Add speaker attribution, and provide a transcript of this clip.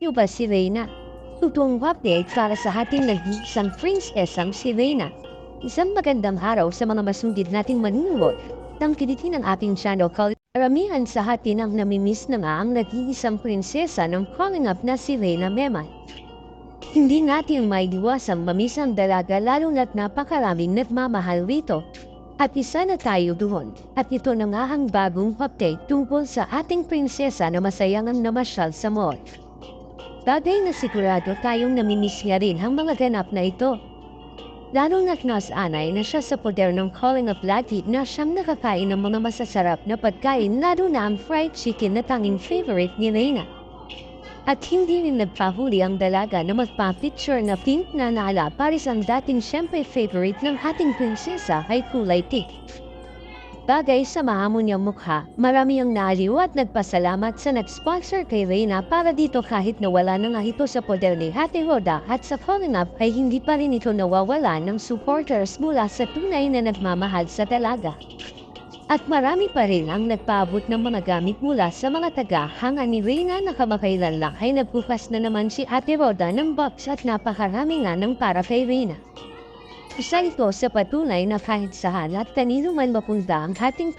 Speaker 1: Yung ba si Reyna? Totoong update para sa ating nag-iisang prinsesang si Reyna. Isang magandang araw sa mga masungit nating manunood. Tangkilitin ang ating channel called Karamihan sa atin ang namimiss na nga ang nag-iisang prinsesa ng calling up na si Reyna Memay. Hindi natin maidiwasang mamiss ang dalaga lalo na't napakaraming nagmamahal rito. At isa na tayo doon. At ito na nga ang bagong update tungkol sa ating prinsesa na masayang ang namasyal sa mall. Bagay na sigurado tayong namimiss nga rin ang mga ganap na ito. Lalo na't nasanay na siya sa poder ng calling of lagi na siyang nakakain ng mga masasarap na pagkain lalo na ang fried chicken na tanging favorite ni Reyna. At hindi rin nagpahuli ang dalaga na magpa-picture na pink na nala paris ang dating syempre favorite ng ating prinsesa ay kulay pink. Bagay sa mahamon niyang mukha, marami ang naaliw at nagpasalamat sa nag-sponsor kay Reyna para dito kahit nawala na nga ito sa poder ni Ate Roda at sa calling up ay hindi pa rin ito nawawala ng supporters mula sa tunay na nagmamahal sa dalaga. At marami pa rin ang nagpaabot ng mga gamit mula sa mga taga-hanga ni Reyna na kamakailan lang ay nagbukas na naman si Ate Roda ng box at napakarami nga ng para kay Reyna. Isa ito sa patunay na kahit saan at kanino man mapunta ang ating